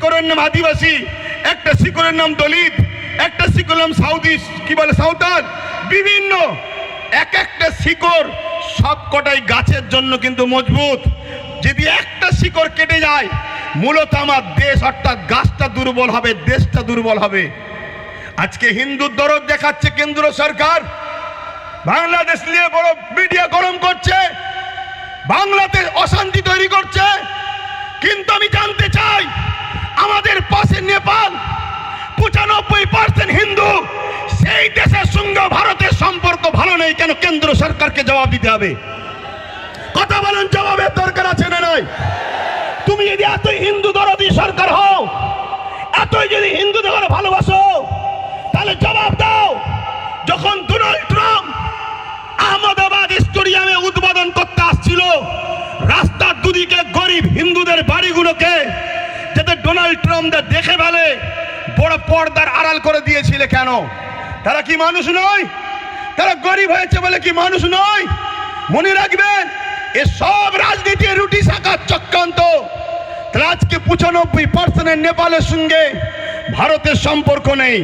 শিকড়ের নাম আদিবাসী, একটা শিকড়ের নাম দলিত, একটা শিকড়ের নাম সাউথ কি বলে, সাঁওতাল। বিভিন্ন, এক একটা শিকড় সব কটাই গাছের জন্য কিন্তু মজবুত। যদি একটা শিকড় কেটে যায়, মূলত আমার দেশ অর্থাৎ গাছটা দুর্বল হবে, দেশটা দুর্বল হবে। আজকে হিন্দুর দরদ দেখাচ্ছে কেন্দ্র সরকার। বাংলাদেশ নিয়ে বড় মিডিয়া গরম করছে, বাংলাতে অশান্তি তৈরি করছে। কিন্তু আমি জানতে চাই আমাদের পাশে নেপাল, পঁচানব্বই পার্সেন্ট হিন্দু। সেই দেশের সঙ্গে ভারতের সম্পর্ক ভালো নেই কেন কেন্দ্র সরকারকে জবাব দিতে হবে? কথা বলেন জবাবের দরকার আছে না নাই? তুমি যদি এত হিন্দু দরদি সরকার হও, এতই যদি হিন্দু হিন্দুদের ভালোবাসো, তাহলে জবাব দাও। যখন ডোনাল্ড ট্রাম্প আহমদাবাদ স্টেডিয়ামে উদ্বোধন করতে আসছিল, রাস্তার দুদিকে গরিব হিন্দুদের বাড়িগুলোকে ডোনাল্ড ট্রাম্পদের দেখে ফেলে, বড় পর্দার আড়াল করে দিয়েছিলে কেন? তারা কি মানুষ নয়? তারা গরিব হয়েছে বলে কি মানুষ নয়? মনে রাখবেন, এ সব রাজনীতি রুটি শাখার চক্রান্ত। আজকে পঁচানব্বই পার্সেন্টের নেপালের সঙ্গে ভারতের সম্পর্ক নেই।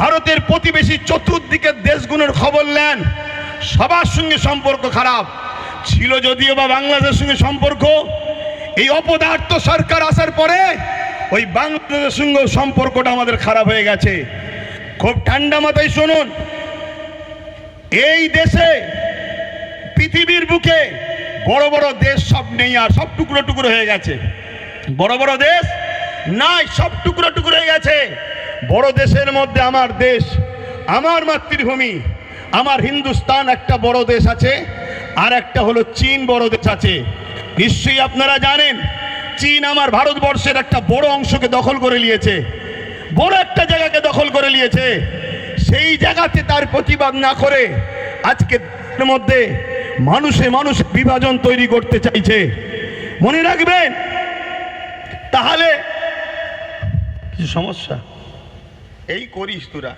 ভারতের প্রতিবেশী চতুর্দিকের দেশগুলোর খবর নেন। সবার সঙ্গে সম্পর্ক খারাপ। ছিল যদিও বা বাংলাদেশের সঙ্গে সম্পর্ক। এই অপদার্থ সরকার আসার পরে ওই বাংলাদেশের সঙ্গে সম্পর্কটা আমাদের খারাপ হয়ে গেছে। খুব ঠান্ডা মাথায় শুনুন। এই দেশে, পৃথিবীর বুকে বড় বড় দেশ সব নেই আর সব টুকরো টুকরো হয়ে গেছে। বড় বড় দেশ নাই, সব টুকরো টুকরো হয়ে গেছে। বড় দেশের মধ্যে আমার দেশ, আমার মাতৃভূমি, আমার হিন্দুস্তান একটা বড় দেশ আছে, আর একটা হলো চীন বড় দেশ আছে। নিশ্চয়ই আপনারা জানেন চীন আমার ভারতবর্ষের একটা বড় অংশকে দখল করে নিয়েছে। বড় একটা জায়গাকে দখল করে নিয়েছে। সেই জায়গাতে তার প্রতিবাদ না করে আজকে মধ্যে মানুষে মানুষ বিভাজন তৈরি করতে চাইছে। মনে রাখবেন? তাহলে কিছু সমস্যা? এই করিস তোরা।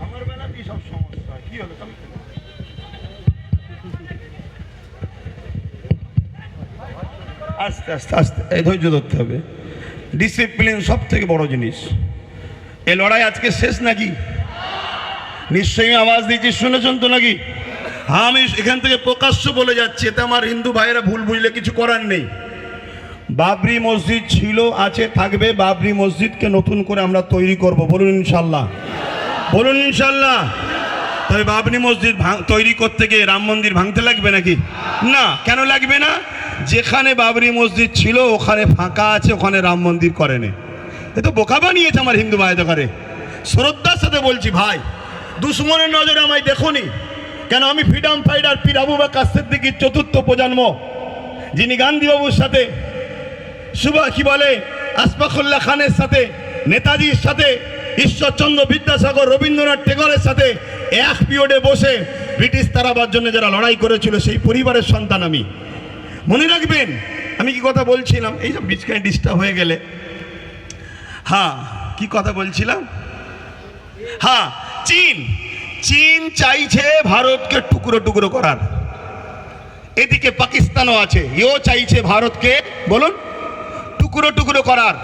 আমার বেলা কি সব সমস্যা। কি হলো? আস্তে আস্তে আস্তে ধৈর্য ধরতে হবে। ডিসিপ্লিন সব থেকে বড় জিনিস। এ লড়াই আজকে শেষ নাকি? নিশ্চয়ই আওয়াজ দিয়েছি, শুনেছেন তো নাকি? হ্যাঁ আমি এখান থেকে প্রকাশ্য বলে যাচ্ছি, এতে আমার হিন্দু ভাইয়েরা ভুল বুঝলে কিছু করার নেই। বাবরি মসজিদ ছিল, আছে, থাকবে, বাবরি মসজিদকে নতুন করে আমরা তৈরি করব, বলুন ইনশাল্লাহ বলুন ইনশাল্লাহ তবে বাবরি মসজিদ তৈরি করতে গিয়ে রাম মন্দির ভাঙতে লাগবে নাকি? না, কেন লাগবে না? যেখানে বাবরি মসজিদ ছিল, ওখানে ফাঁকা আছে, ওখানে রাম মন্দির করেনি। এ তো বোকা বানিয়েছে আমার হিন্দু ভাইদের করে শ্রদ্ধার সাথে বলছি, ভাই, দুশ্মনের নজরে আমায় দেখুনি? কেন আমি ফ্রিডম ফাইটার পীর আবু বাক্কা সিদ্দিকির চতুর্থ প্রজন্ম, যিনি গান্ধীবাবুর সাথে সুভা কি বলে, আসফাকুল্লাহ খানের সাথে, নেতাজির সাথে, ঈশ্বরচন্দ্র বিদ্যাসাগর, রবীন্দ্রনাথ টেগরের সাথে এক পিরিয়ডে বসে ব্রিটিশ তারাবার জন্য যারা লড়াই করেছিল, সেই পরিবারের সন্তান আমি। মনে রাখবেন, আমি কি কথা বলছিলাম? এই সব বিচখানে ডিস্টার্ব হয়ে গেলে। হ্যাঁ কি কথা বলছিলাম? হ্যাঁ চীন। চীন চাইছে ভারতকে টুকরো টুকরো করার। এদিকে পাকিস্তানও আছে, এও চাইছে ভারতকে, বলুন, টুকরো টুকরো করার।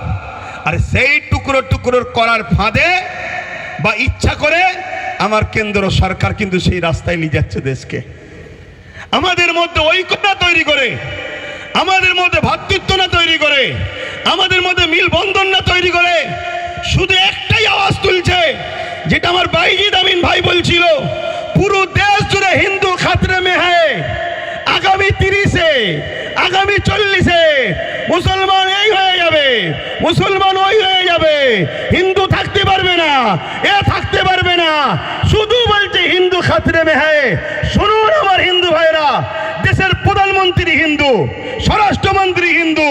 আর সেই টুকরো টুকরো করার ফাঁদে বা ইচ্ছা করে আমার কেন্দ্র সরকার কিন্তু সেই রাস্তায় নিয়ে যাচ্ছে দেশকে। আমাদের মধ্যে ঐক্যতা তৈরি করে, আমাদের মধ্যে ভ্রাতৃত্ব না তৈরি করে, আমাদের মধ্যে মিল বন্ধন না তৈরি করে, শুধু একটাই আওয়াজ তুলছে, যেটা আমার বাইজিদ আমিন ভাই বলছিল, পুরো দেশ জুড়ে হিন্দু খাতরে মে হ্যায় আগামী তিরিশে, আগামী চল্লিশে, মুসলমান এই হয়ে যাবে, মুসলমান ওই হয়ে যাবে, হিন্দু থাকতে পারবে না, এ থাকতে পারবে না শুধু হিন্দু খাতরে মে হ্যায়। শুনুন আমার হিন্দু ভাইরা দেশের প্রধানমন্ত্রী হিন্দু, স্বরাষ্ট্রমন্ত্রী হিন্দু,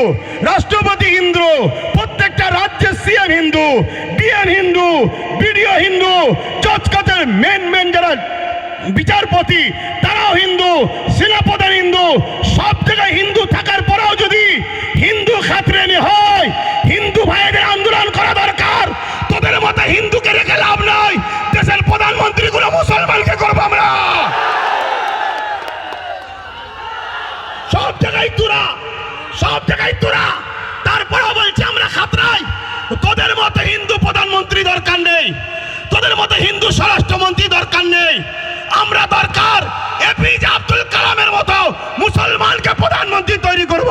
রাষ্ট্রপতি হিন্দু, প্রত্যেকটা রাজ্যের CM Hindu, DM Hindu, BDO Hindu কাজের মেন মেন যারা বিচারপতি, তারাও হিন্দু, সেনাপ্রধান হিন্দু, সব জায়গায় হিন্দু থাকার সব তোরা। তারপরেও বলছে, আমরা খাতরাই প্রধানমন্ত্রী দরকার নেই। তোদের মতো হিন্দু স্বরাষ্ট্রমন্ত্রী দরকার নেই। আমরা দরকার এপিজে আব্দুল কালামের মতো মুসলমানকে প্রধানমন্ত্রী তৈরি করব।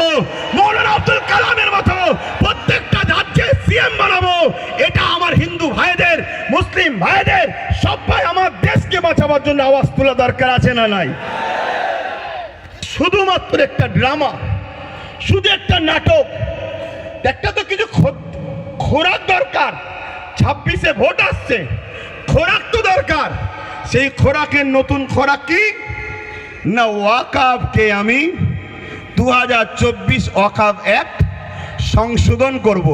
মৌলানা আব্দুল কালামের মতো প্রত্যেকটা রাজ্যে সিএম বানাবো। এটা আমার হিন্দু ভাইদের, মুসলিম ভাইদের, সবাই আমার দেশকে বাঁচাবার জন্য আওয়াজ তোলা দরকার আছে না নাই? শুধুমাত্র একটা ড্রামা। শুধু একটা নাটক। একটা তো কিছু খোরাক দরকার। ছাব্বিশে ভোট আসছে। খোরাক তো দরকার। সেই খোরাকের নতুন খোরাক কি? না ওয়াকাবকে আমি দু হাজার চব্বিশ ওয়াকাব অ্যাক্ট সংশোধন করব।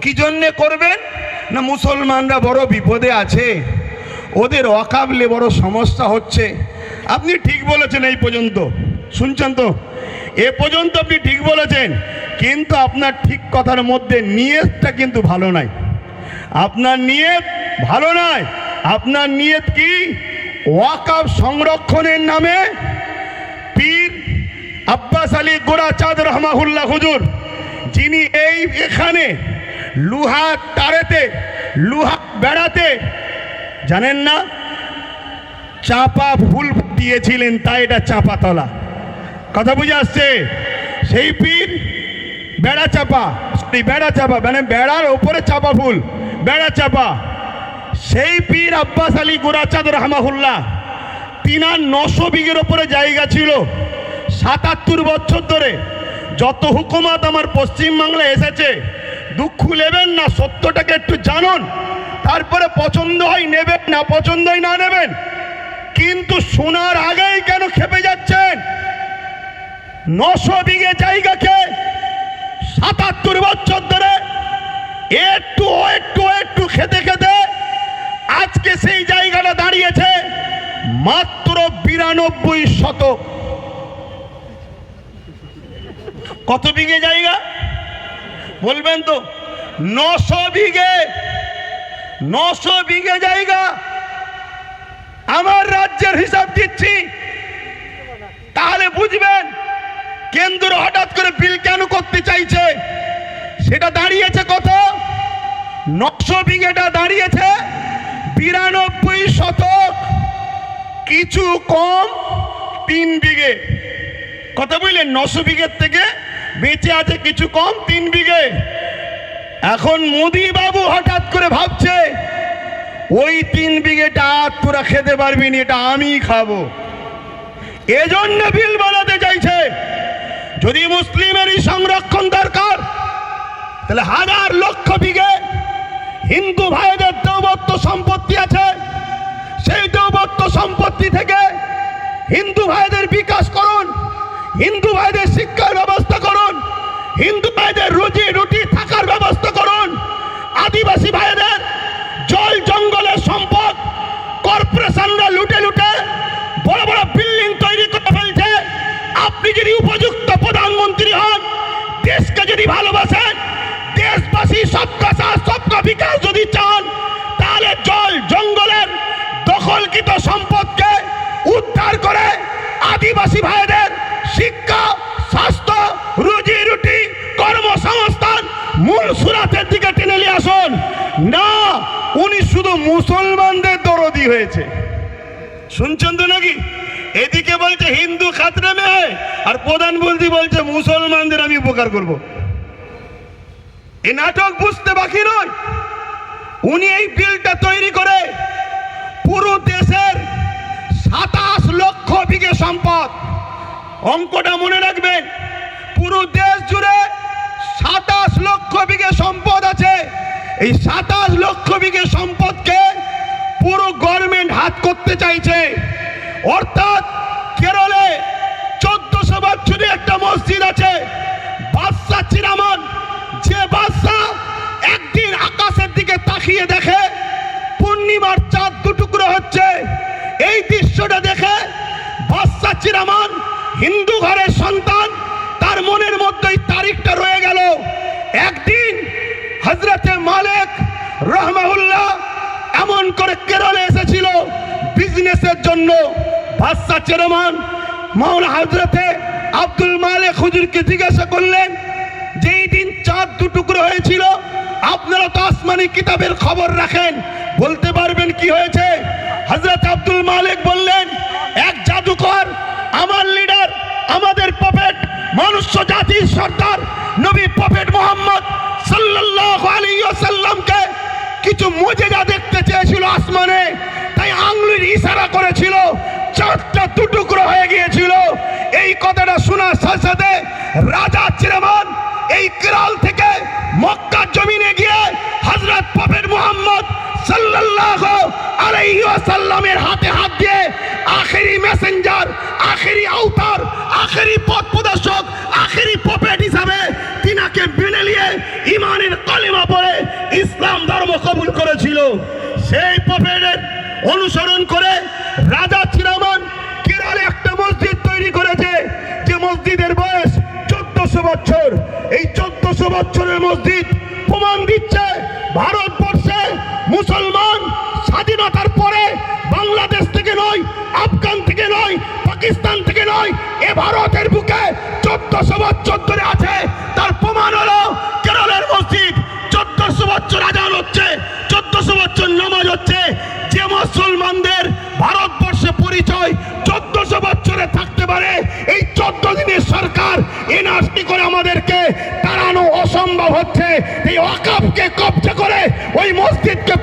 কি জন্যে করবেন? না মুসলমানরা বড় বিপদে আছে। ওদের অকাবলে বড় সমস্যা হচ্ছে। আপনি ঠিক বলেছেন এই পর্যন্ত। শুনছেন তো? এ পর্যন্ত আপনি ঠিক বলেছেন, কিন্তু আপনার ঠিক কথার মধ্যে নিয়তটা কিন্তু ভালো নাই। আপনার নিয়ত ভালো নয় আপনার নিয়ত কি? ওয়াকাব সংরক্ষণের নামে পীর আব্বাস আলী গোড়া চাঁদ রহমাহুল্লাহ হুজুর, যিনি এই এখানে লুহা তারেতে, লুহা বেড়াতে, জানেন না? চাপা ফুল দিয়েছিলেন, তাই এটা চাপাতলা। কথা বুঝে আসছে? সেই পীর বেড়া চাপা। বেড়া চাপা মানে বেড়ার ওপরে চাপা ফুল, বেড়া চাপা। সেই পীর আব্বাস আলী গোরাচাঁদ রহমাহুল্লাহ, তিনার নশো বিঘের ওপরে জায়গা ছিল। সাতাত্তর বছর ধরে যত হুকুমাত আমার পশ্চিমবাংলায় এসেছে, দুঃখ নেবেন না, সত্যটাকে একটু জানুন। তারপরে পছন্দ হয় নেবেন, না পছন্দ হয় না নেবেন। কিন্তু শোনার আগেই কেন খেপে যাচ্ছেন নশো বিঘে জায়গাকে সাতাত্তর বছর ধরে একটু একটু একটু খেতে খেতে আজকে সেই জায়গাটা দাঁড়িয়েছে মাত্র বিরানব্বই শতক। কত বিঘে জায়গা? বলবেন তো। নশো বিঘে। নশো বিঘে জায়গা। আমার রাজ্যের হিসাব দিচ্ছি। তাহলে বুঝবেন কেন্দ্র হঠাৎ করে বিল কেন করতে চাইছে? সেটা দাঁড়িয়েছে কত? নকশো বিঘেটা দাঁড়িয়েছে। বিরানব্বই শতক। কিছু কম, তিন বিঘে। কথা বুঝলেন নশো বিঘের থেকে বেঁচে আছে কিছু কম, তিন বিঘে। এখন মোদি বাবু হঠাৎ করে ভাবছে, ওই তিন বিঘেটা তোরা খেতে পারবি না, এটা আমি খাব। এজন্য বিল চাইছে যদি মুসলিমেরই সংরক্ষণ দরকার, তাহলে হাজার লক্ষ বিঘে হিন্দু ভাইদের দৌবত্ব সম্পত্তি আছে। সেই দৌবত্ব সম্পত্তি থেকে হিন্দু ভাইদের বিকাশ করুন, হিন্দু ভাইদের শিক্ষার ব্যবস্থা করুন, হিন্দু ভাইদের রুজি রুটি থাকার ব্যবস্থা করুন। আদিবাসী ভাইদের জল জঙ্গলের সম্পদ সুরাতের দিকে টেনে নিয়ে আসুন। না, উনি শুধু মুসলমানদের দরদি হয়েছে। শুনছেন তো নাকি? এদিকে বলছে হিন্দু খাতরে মেয়ে, আর প্রধান প্রধানমন্ত্রী বলছে মুসলমানদের আমি উপকার করব। এই নাটক বুঝতে বাকি নয়। উনি এই বিলটা তৈরি করে পুরো দেশের সাতাশ লক্ষ বিঘে সম্পদ অঙ্কটা মনে রাখবেন। পুরো দেশ জুড়ে সাতাশ লক্ষ বিঘে সম্পদ আছে। এই সাতাশ লক্ষ বিঘে সম্পদকে পুরো গভর্নমেন্ট হাত করতে চাইছে। অর্থাৎ কেরলে চোদ্দশো বছরে একটা মসজিদ আছে। বাদশা চিরামান, যে বাদশা একদিন আকাশের দিকে তাকিয়ে দেখে পূর্ণিমার চাঁদ দুটুকরো হচ্ছে। এই দৃশ্যটা দেখে বাদশা চিরামান, হিন্দু ঘরের সন্তান, তার মনের মধ্যে এই তারিখটা রয়ে গেল। একদিন হজরতে মালিক রহমাউল্লাহ এমন করে কেরলে এসেছিল বিজনেসের জন্য। বাদশা চেরমান মাওলা হজরতে আব্দুল মালিক হুজুরকে জিজ্ঞাসা করলেন, যেই দিন চাঁদ দুটুকরো হয়েছিল, আপনারা তো আসমানে কিতাবের খবর রাখেন। বলতে পারবেন কি হয়েছে? হজরত আব্দুল মালিক বললেন, এক জাদুকর, আমার লিডার আমাদের পপেট মনুষ্য জাতির সর্দার কিছু মজেদা দেখতে চেয়েছিল আসমানে, তাই আঙ্গুলির ইশারা করেছিল, চারটা দুটুকরো হয়ে গিয়েছিল। এই কথাটা শোনার সাথে সাথে রাজা চিরমান এই কেরাল থেকে মক্কার জমিনে গিয়ে হযরত প্রফেট মুহাম্মদ সাল্লাল্লাহু আলাইহি ওয়াসাল্লামের হাতে হাত দিয়ে আখেরি মেসেঞ্জার, আখেরি আউতার আখেরি পথ প্রদর্শক, আখেরি পপেট হিসাবে তিনাকে বেনে নিয়ে ইমানের ইসলাম ধর্ম কবুল করেছিল। সেই প্রফেটের অনুসরণ করে রাজা চিরামান কেরালে একটা মসজিদ তৈরি করেছে। যে মসজিদের বয়স চোদ্দশো বছর। এই চোদ্দশো বছরের মসজিদ প্রমাণ দিচ্ছে ভারতবর্ষে মুসলমান স্বাধীনতার পরে বাংলাদেশ থেকে নয়, আফগান থেকে নয়, পাকিস্তান থেকে নয়, এ ভারতের বুকে চোদ্দশো বছর ধরে আছে। হচ্ছে এই ওয়াকাফকে কবজা করে ওই মসজিদকে